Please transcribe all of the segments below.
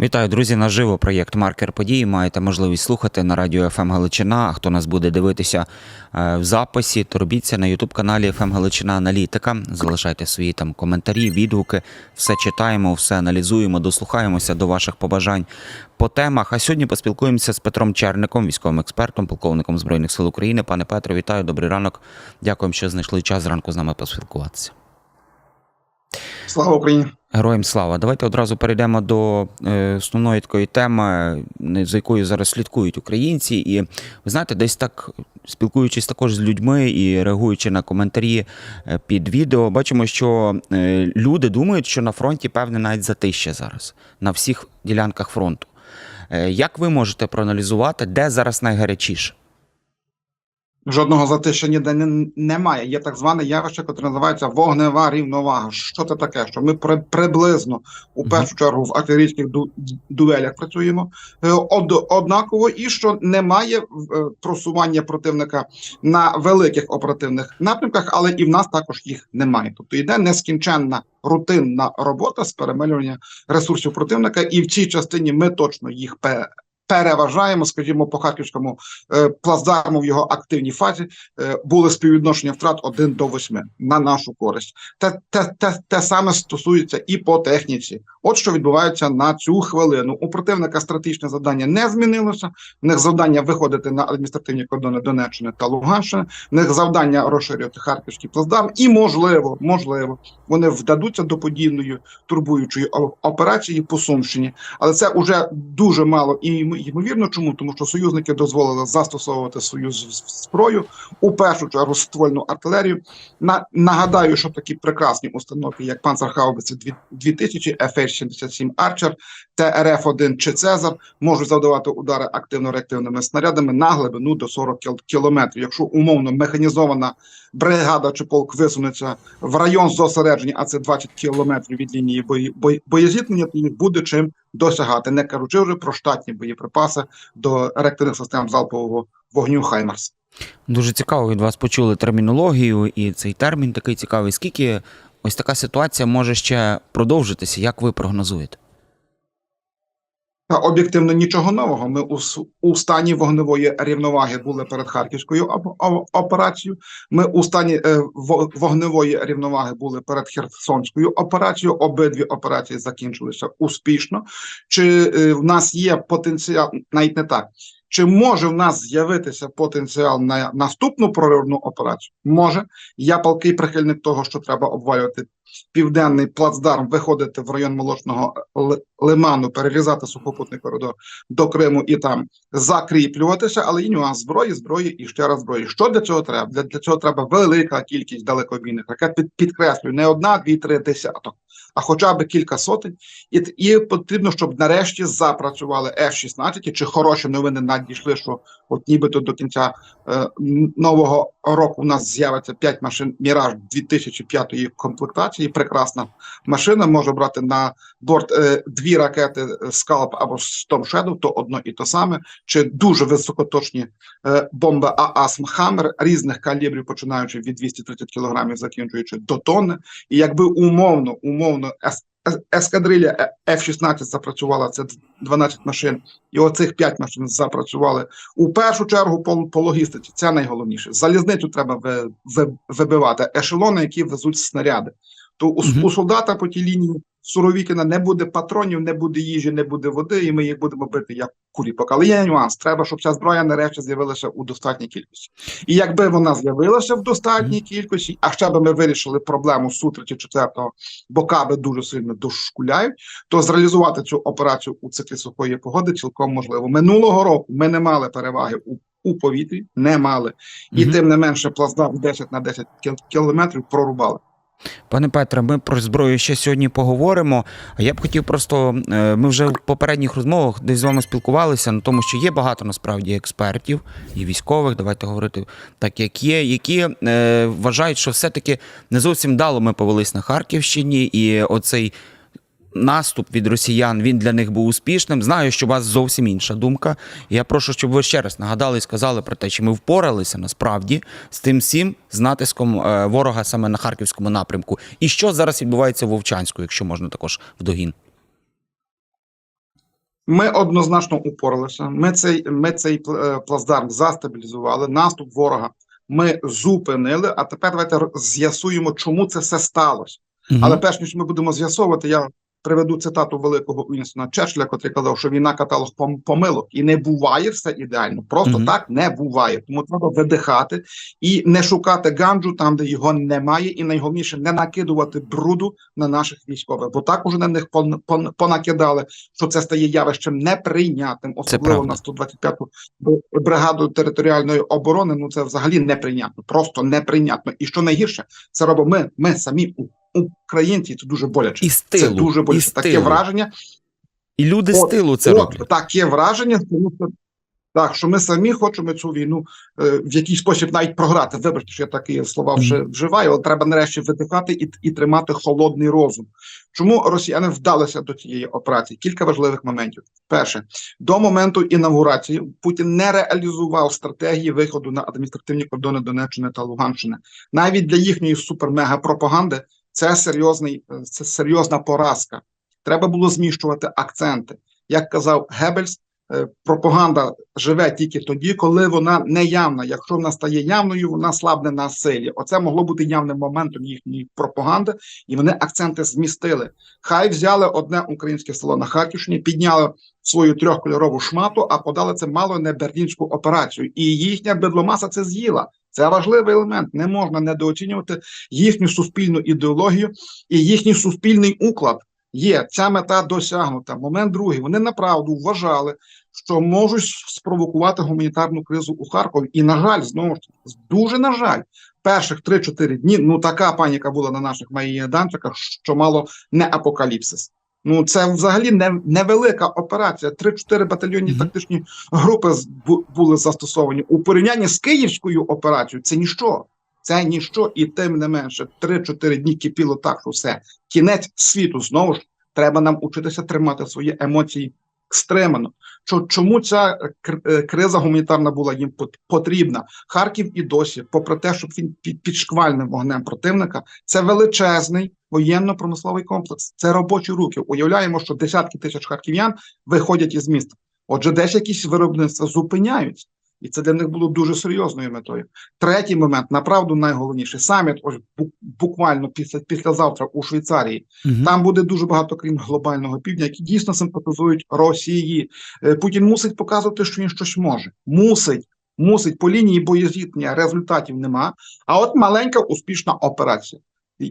Вітаю, друзі! Наживо проєкт Маркер події. Маєте можливість слухати на радіо ФМ Галичина. А хто нас буде дивитися е, в записі, то робіть це на Ютуб каналі ФМ Галичина Аналітика. Залишайте свої там коментарі, відгуки. Все читаємо, все аналізуємо, дослухаємося до ваших побажань по темах. А сьогодні поспілкуємося з Петром Черником, військовим експертом, полковником збройних сил України. Пане Петро, вітаю, добрий ранок. Дякуємо, що знайшли час зранку з нами поспілкуватися. Слава Україні! Героям слава. Давайте одразу перейдемо до е, основної такої теми, за якою зараз слідкують українці. І ви знаєте, десь так спілкуючись також з людьми і реагуючи на коментарі е, під відео, бачимо, що е, люди думають, що на фронті певне навіть затище зараз на всіх ділянках фронту. Як ви можете проаналізувати, де зараз найгарячіше? Жодного затища ніде немає. Є так зване явище, яке називається вогнева рівновага. Що це таке? Що ми при, приблизно у першу чергу в артилерійських ду, дуелях працюємо е, од, однаково, і що немає е, просування противника на великих оперативних напрямках, але і в нас також їх немає. Тобто йде нескінченна рутинна робота з перемелювання ресурсів противника, і в цій частині ми точно їх переважаємо, скажімо, по харківському е, плацдарму в його активній фазі е, були співвідношення втрат 1 до 8 на нашу користь. Те, те, те, те саме стосується і по техніці. От що відбувається на цю хвилину. У противника стратегічне завдання не змінилося. В них завдання виходити на адміністративні кордони Донеччини та Луганщини. В них завдання розширювати харківський плацдарм. І можливо, можливо, вони вдадуться до подібної турбуючої операції по Сумщині. Але це вже дуже мало і йм- ймовірно. Чому? Тому що союзники дозволили застосовувати свою зброю у першу чергу ствольну артилерію. На нагадаю, що такі прекрасні установки, як Панцерхаубиці 2000, FH-77 Archer, ТРФ-1 чи Цезар, можуть завдавати удари активно-реактивними снарядами на глибину до 40 кіл- кілометрів. Якщо умовно механізована бригада чи полк висунеться в район зосередження, а це 20 кілометрів від лінії бої, бої, боєзіткнення, то їх буде чим досягати, не кажучи вже про штатні боєприпаси до реактивних систем залпового вогню Хаймарс. Дуже цікаво від вас почули термінологію, і цей термін такий цікавий. Скільки ось така ситуація може ще продовжитися? Як ви прогнозуєте? Об'єктивно нічого нового. Ми у, у стані вогневої рівноваги були перед харківською оп- операцією. Ми у стані е, вогневої рівноваги були перед Херсонською операцією. Обидві операції закінчилися успішно. Чи е, в нас є потенціал, навіть не так. Чи може в нас з'явитися потенціал на наступну проривну операцію? Може. Я палкий прихильник того, що треба обвалювати південний плацдарм, виходити в район молочного лиману, перерізати сухопутний коридор до Криму і там закріплюватися, але і нюанс зброї, зброї і ще раз зброї. Що для цього треба? Для, для цього треба велика кількість далекобійних ракет. Під, підкреслюю, не одна, дві, три десяток, а хоча б кілька сотень. І, і потрібно, щоб нарешті запрацювали F-16, чи хороші новини надійшли, що от нібито до кінця е, нового року у нас з'явиться 5 машин Міраж 2005 комплектації. Прекрасна машина може брати на борт е, дві ракети Скалп або Storm Shadow, то одно і то саме, чи дуже високоточні е, бомби ААСМ Хаммер різних калібрів, починаючи від 230 кг, закінчуючи до тонни. І якби умовно, умовно ес- ескадрилля ескадрилья е, F-16 запрацювала, це 12 машин, і оцих 5 машин запрацювали у першу чергу по, по логістиці. Це найголовніше. Залізницю треба ви, ви, вибивати, ешелони, які везуть снаряди. То у, Мгм. у солдата по тій лінії Суровікіна не буде патронів, не буде їжі, не буде води, і ми їх будемо бити як куріпок. Але є нюанс. Треба, щоб ця зброя нарешті з'явилася у достатній кількості. І якби вона з'явилася в достатній кількості, а ще би ми вирішили проблему Сутри чи четвертого, бо каби дуже сильно дошкуляють, то зреалізувати цю операцію у циклі сухої погоди цілком можливо. Минулого року ми не мали переваги у. У повітрі не мали, і Мгм. тим не менше плацдарм 10 на 10 кіл- кілометрів прорубали. Пане Петре, ми про зброю ще сьогодні поговоримо. А я б хотів просто, е, ми вже в попередніх розмовах десь з вами спілкувалися на тому, що є багато насправді експертів і військових, давайте говорити так, як є, які е, вважають, що все-таки не зовсім дало ми повелись на Харківщині, і оцей наступ від росіян він для них був успішним. Знаю, що у вас зовсім інша думка. Я прошу, щоб ви ще раз нагадали і сказали про те, чи ми впоралися насправді з тим всім з натиском е, ворога саме на харківському напрямку. І що зараз відбувається в Вовчанську, якщо можна також в догін. Ми однозначно упоралися. Ми цей, ми цей е, плацдарм застабілізували. Наступ ворога ми зупинили. А тепер давайте з'ясуємо, чому це все сталося. Мгм. Але перш ніж ми будемо з'ясовувати, я приведу цитату великого Уінстона Черчилля, котрий казав, що війна каталог пом- помилок, і не буває все ідеально. Просто Мгм. так не буває. Тому треба видихати і не шукати ганджу там, де його немає, і найголовніше не накидувати бруду на наших військових, бо так уже на них пон- пон- понакидали, що це стає явищем неприйнятним, особливо на 125-ту б- бригаду територіальної оборони. Ну це взагалі неприйнятно, просто неприйнятно. І що найгірше, це робимо ми, ми самі у- українці. Це дуже боляче. І з Це дуже і боляче. з Таке враження. І люди з От, тилу це от, роблять. Таке враження, тому що так, що ми самі хочемо цю війну е, в якийсь спосіб навіть програти. Вибачте, що я такі слова вже вживаю, але треба нарешті видихати і, і тримати холодний розум. Чому росіяни вдалися до цієї операції? Кілька важливих моментів. Перше, до моменту інаугурації Путін не реалізував стратегії виходу на адміністративні кордони Донеччини та Луганщини. Навіть для їхньої супер-мега-пропаганди це серйозний, це серйозна поразка. Треба було зміщувати акценти. Як казав Геббельс, пропаганда живе тільки тоді, коли вона неявна. Якщо вона стає явною, вона слабне на силі. Оце могло бути явним моментом їхньої пропаганди, і вони акценти змістили. Хай взяли одне українське село на Харківщині, підняли свою трьохкольорову шмату, а подали це мало не берлінську операцію. І їхня бедломаса це з'їла. Це важливий елемент. Не можна недооцінювати їхню суспільну ідеологію і їхній суспільний уклад. Є ця мета досягнута. Момент другий. Вони направду вважали, що можуть спровокувати гуманітарну кризу у Харкові. І, на жаль, знову ж таки, дуже на жаль, перших 3-4 дні ну така паніка була на наших майданчиках, що мало не апокаліпсис. Ну це взагалі не невелика операція. 3-4 батальйонні Мгм. тактичні групи були застосовані у порівнянні з київською операцією. Це ніщо. Це ніщо, і тим не менше 3-4 дні кипіло так, що все кінець світу. Знову ж треба нам учитися тримати свої емоції стримано. Чо- Чому ця е, криза гуманітарна була їм потрібна? Харків і досі, попри те, що він під шквальним вогнем противника, це величезний воєнно-промисловий комплекс. Це робочі руки. Уявляємо, що десятки тисяч харків'ян виходять із міста. Отже, десь якісь виробництва зупиняються. І це для них було дуже серйозною метою. Третій момент, направду найголовніший саміт, ось буквально після післязавтра у Швейцарії. Мгм. Там буде дуже багато країн глобального півдня, які дійсно симпатизують Росії. Е, Путін мусить показувати, що він щось може. Мусить, мусить по лінії боєзіткнення результатів нема. А от маленька успішна операція.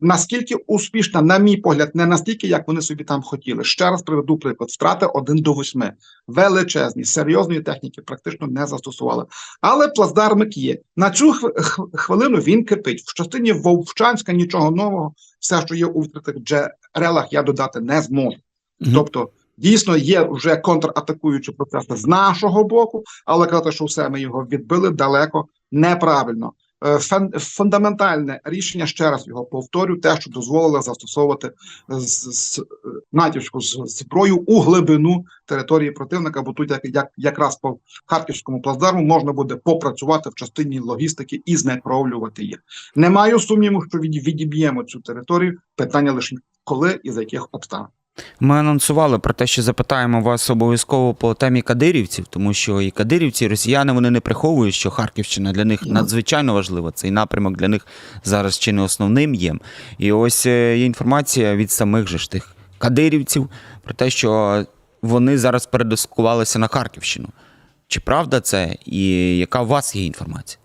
Наскільки успішна, на мій погляд, не настільки, як вони собі там хотіли. Ще раз приведу приклад: втрати 1 до 8. Величезні, серйозної техніки практично не застосували. Але плацдармик є. На цю хв- хв- хвилину він кипить. В частині Вовчанська нічого нового. Все, що є у відкритих джерелах, я додати не зможу. Мгм. Тобто, дійсно є вже контратакуючі процеси з нашого боку, але казати, що все ми його відбили далеко неправильно. Е, Фундаментальне рішення, ще раз його повторю, те, що дозволило застосовувати з, з, натівську з- зброю у глибину території противника, бо тут як, як, якраз по харківському плацдарму можна буде попрацювати в частині логістики і знекровлювати їх. Не маю сумніву, що від, відіб'ємо цю територію. Питання лише коли і за яких обставин. Ми анонсували про те, що запитаємо вас обов'язково по темі кадирівців, тому що і кадирівці, і росіяни вони не приховують, що Харківщина для них надзвичайно важлива. Цей напрямок для них зараз чи не основним є. І ось е, є інформація від самих же ж тих кадирівців про те, що вони зараз передискувалися на Харківщину. Чи правда це? І яка у вас є інформація?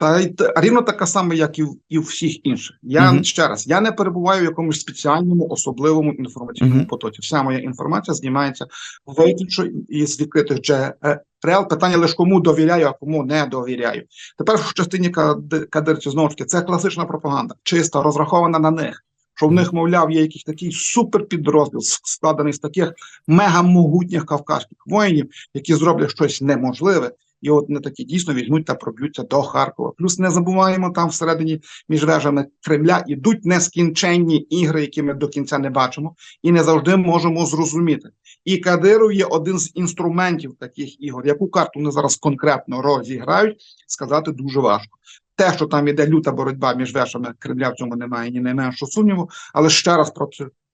Та й рівно така сама, як і в і у всіх інших. Я Мгм. ще раз я не перебуваю в якомусь спеціальному особливому інформаційному Мгм. потоці. Вся моя інформація знімається виключно із відкритих джерел. Питання лише кому довіряю, а кому не довіряю. Тепер в частині кад- кадирців знову ж таки це класична пропаганда, чиста, розрахована на них. Що в них, мовляв, є якийсь такий суперпідрозділ, складений з таких мегамогутніх кавказьких воїнів, які зроблять щось неможливе, і от не такі дійсно візьмуть та проб'ються до Харкова. Плюс не забуваємо, там всередині між вежами Кремля ідуть нескінченні ігри, які ми до кінця не бачимо, і не завжди можемо зрозуміти. І Кадиров є один з інструментів таких ігор. Яку карту вони зараз конкретно розіграють, сказати дуже важко. Те, що там іде люта боротьба між вешами Кремля, в цьому немає ні найменшого сумніву. Але ще раз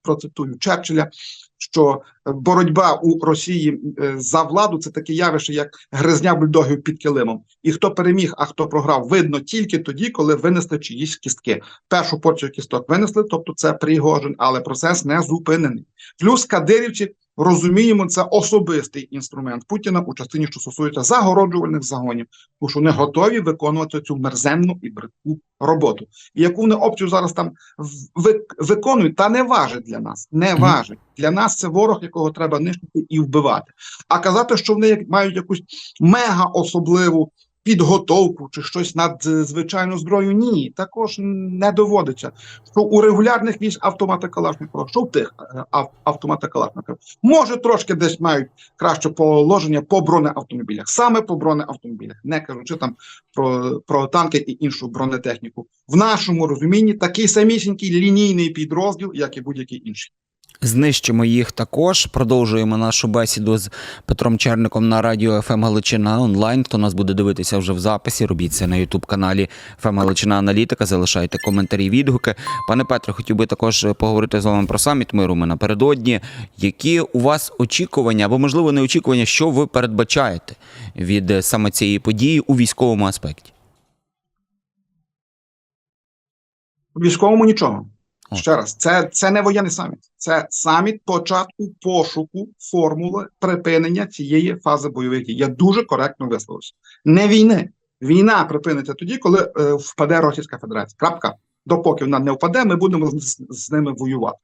процитую Черчилля, що боротьба у Росії е, за владу це таке явище, як гризня бульдогів під килимом. І хто переміг, а хто програв, видно тільки тоді, коли винесли чиїсь кістки. Першу порцію кісток винесли, тобто це Пригожин, але процес не зупинений. Плюс кадирівці розуміємо, це особистий інструмент Путіна у частині, що стосується загороджувальних загонів, тому що вони готові виконувати цю мерзенну і бридку роботу. І яку вони опцію зараз там виконують, та не важить для нас. Не важить. Для нас це ворог, якого треба нищити і вбивати. А казати, що вони мають якусь мега особливу підготовку чи щось надзвичайну зброю, ні, також не доводиться. Що у регулярних військ автомати Калашникова, що в тих е, ав- автомати Калашникова, може трошки десь мають краще положення по бронеавтомобілях, саме по бронеавтомобілях, не кажучи там про, про танки і іншу бронетехніку. В нашому розумінні такий самісінький лінійний підрозділ, як і будь-який інший. Знищимо їх також. Продовжуємо нашу бесіду з Петром Черником на радіо ФМ Галичина онлайн. Хто нас буде дивитися вже в записі, робіть це на Ютуб каналі ФМ Галичина Аналітика. Залишайте коментарі, відгуки. Пане Петре, хотів би також поговорити з вами про саміт миру. Ми напередодні. Які у вас очікування або можливо не очікування, що ви передбачаєте від е, саме цієї події у військовому аспекті? У військовому нічого. Ще раз, це, це не воєнний саміт, це саміт початку пошуку формули припинення цієї фази бойових дій. Я дуже коректно висловився. Не війни. Війна припиниться тоді, коли е, впаде Російська Федерація. Крапка. Допоки вона не впаде, ми будемо з, з ними воювати.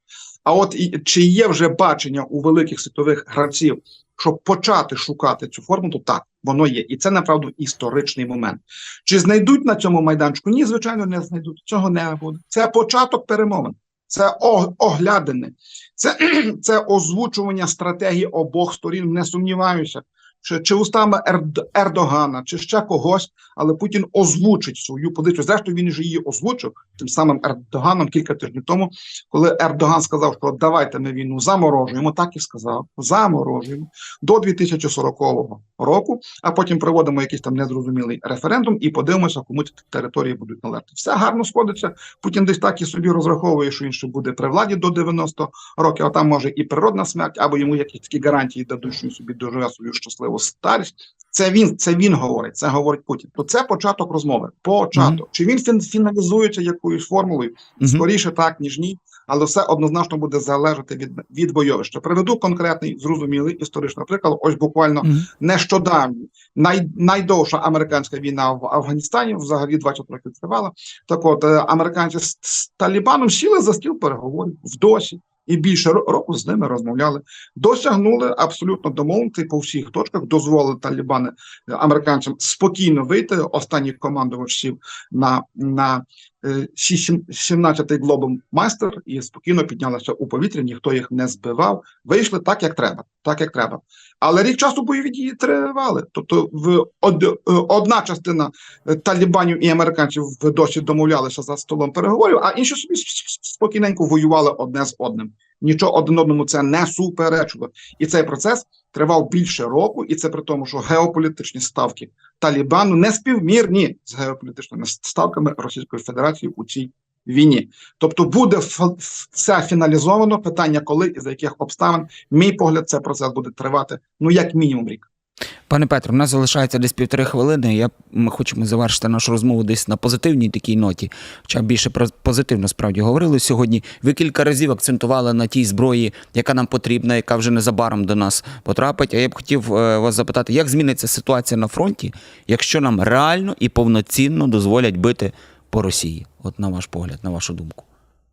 А от і, чи є вже бачення у великих світових гравців, щоб почати шукати цю форму, то так воно є, і це направду історичний момент. Чи знайдуть на цьому майданчику? Ні, звичайно, не знайдуть. Цього не буде. Це початок перемовин, це оглядини, це, це озвучування стратегії обох сторін. Не сумніваюся. Чи, чи устами Ерд- Ердогана, чи ще когось, але Путін озвучить свою позицію. Зрештою, він же її озвучив тим самим Ердоганом кілька тижнів тому, коли Ердоган сказав, що давайте ми війну заморожуємо, так і сказав, заморожуємо до 2040 року, а потім проводимо якийсь там незрозумілий референдум і подивимося, кому ці території будуть належати. Все гарно сходиться. Путін десь так і собі розраховує, що він ще буде при владі до 90 років, а там може і природна смерть, або йому якісь такі гарантії дадуть, що він собі доживе свою щасливу старість. Це він, це він говорить, це говорить Путін. То це початок розмови. Початок. Чи він фін- фіналізується якоюсь формулою? Мгм. Скоріше так, ніж ні. Але все однозначно буде залежати від, від бойовища. Приведу конкретний зрозумілий історичний приклад. Ось буквально Мгм. нещодавні най, найдовша американська війна в Афганістані, взагалі 20 років тривала. Так от е, американці з, з Талібаном сіли за стіл переговорів в досі. І більше року з ними розмовляли, досягнули абсолютно домовленості по всіх точках, дозволили Талібани американцям спокійно вийти. Останніх командувачів на, на 17-й глобом-майстер і спокійно піднялися у повітря, ніхто їх не збивав. Вийшли так, як треба. Так, як треба. Але рік часу бойові дії тривали. Тобто, в од, е, одна частина е, талібанів і американців досі домовлялися за столом переговорів, а інші собі спокійненько воювали одне з одним. Нічого один одному це не суперечило. І цей процес тривав більше року, і це при тому, що геополітичні ставки Талібану не співмірні з геополітичними ставками Російської Федерації у цій війні. Тобто буде все фіналізовано. Питання, коли і за яких обставин, мій погляд, цей процес буде тривати ну як мінімум рік. Пане Петро, у нас залишається десь півтори хвилини. Я ми хочемо завершити нашу розмову десь на позитивній такій ноті. Хоча більше про позитивно справді говорили сьогодні. Ви кілька разів акцентували на тій зброї, яка нам потрібна, яка вже незабаром до нас потрапить. А я б хотів е, вас запитати, як зміниться ситуація на фронті, якщо нам реально і повноцінно дозволять бити по Росії? От на ваш погляд, на вашу думку.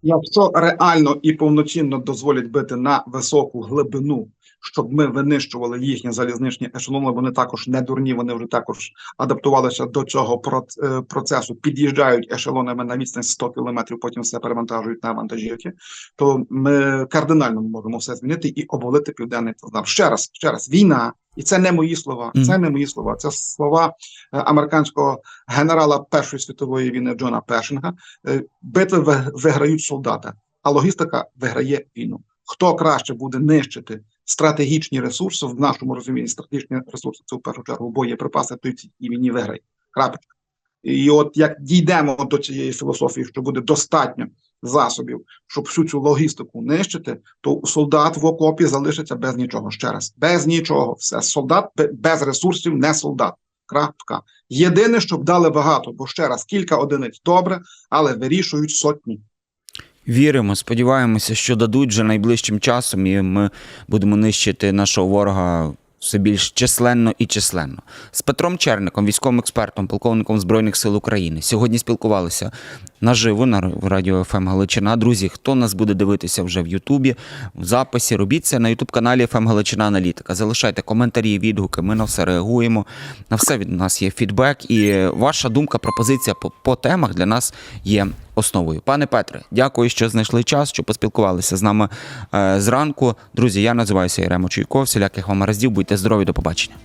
Якщо реально і повноцінно дозволять бити на високу глибину, щоб ми винищували їхні залізничні ешелони, вони також не дурні, вони вже також адаптувалися до цього е, процесу, під'їжджають ешелонами на відстань 100 кілометрів, потім все перевантажують на вантажівки, то ми кардинально можемо все змінити і обвалити південний Плацдарм. Ще раз, ще раз, війна, і це не мої слова, це не мої слова, це слова е, американського генерала Першої світової війни Джона Першинга. Е, Битви виграють солдати, а логістика виграє війну. Хто краще буде нищити стратегічні ресурси в нашому розумінні? Стратегічні ресурси це в першу чергу боєприпаси, в цій війні виграє. Крапочка. І от як дійдемо до цієї філософії, що буде достатньо засобів, щоб всю цю логістику нищити, то солдат в окопі залишиться без нічого. Ще раз, без нічого. Все солдат без ресурсів, не солдат. Крапка. Єдине, щоб дали багато, бо ще раз кілька одиниць добре, але вирішують сотні. Віримо, сподіваємося, що дадуть вже найближчим часом, і ми будемо нищити нашого ворога все більш численно і численно. З Петром Черником, військовим експертом, полковником Збройних сил України. Сьогодні спілкувалися наживо на радіо ФМ Галичина. Друзі, хто нас буде дивитися вже в Ютубі, в записі, робіть це на Ютуб каналі ФМ Галичина Аналітика. Залишайте коментарі, відгуки. Ми на все реагуємо. На все від нас є фідбек, і ваша думка, пропозиція по, по темах для нас є основою. Пане Петре, дякую, що знайшли час, що поспілкувалися з нами е, зранку. Друзі, я називаюся Єремо Чуйков. Всіляких вам раздів. Будьте здорові, до побачення.